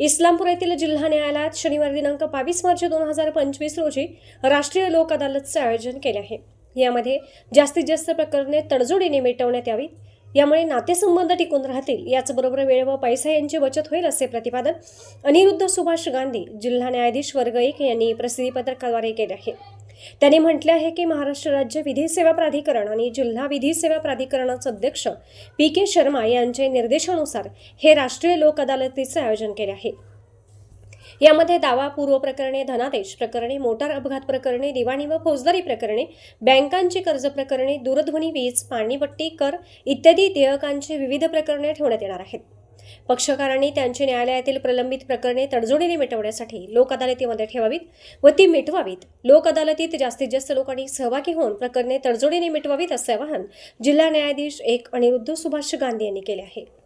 इस्लामपूर येथील जिल्हा न्यायालयात शनिवार दिनांक बावीस मार्च दोन हजार पंचवीस रोजी राष्ट्रीय लोक अदालतचे आयोजन केले आहे. यामध्ये जास्तीत जास्त प्रकरणे तडजोडीने मिटवण्यात यावीत यामुळे नातेसंबंध टिकून राहतील याचबरोबर वेळ व पैसा यांची बचत होईल असे प्रतिपादन अनिरुद्ध सुभाष गांधी जिल्हा न्यायाधीश वर्ग एक यांनी प्रसिद्धीपत्रकाद्वारे केले आहे. त्यांनी म्हटले आहे की महाराष्ट्र राज्य विधी सेवा प्राधिकरण आणि जिल्हा विधी सेवा प्राधिकरणाचे अध्यक्ष पी के शर्मा यांचे निर्देशानुसार हे राष्ट्रीय लोक अदालतीचे आयोजन केले आहे. यामध्ये दावा पूर्व प्रकरणे धनादेश प्रकरणे मोटार अपघात प्रकरणे दिवाणी व फौजदारी प्रकरणे बँकांची कर्ज प्रकरणे दूरध्वनी वीज पाणीपट्टी कर इत्यादी देयकांची विविध प्रकरणे ठेवण्यात येणार आहेत. पक्षकारांनी त्यांची न्यायालयातील प्रलंबित प्रकरणे तडजोडीने मिटवण्यासाठी लोक अदालतीमध्ये ठेवावीत व ती मिटवावीत. लोक अदालतीत जास्तीत जास्त लोकांनी सहभागी होऊन प्रकरणे तडजोडीने मिटवावीत असे आवाहन जिल्हा न्यायाधीश एक अनिरुद्ध सुभाष गांधी यांनी केले आहे.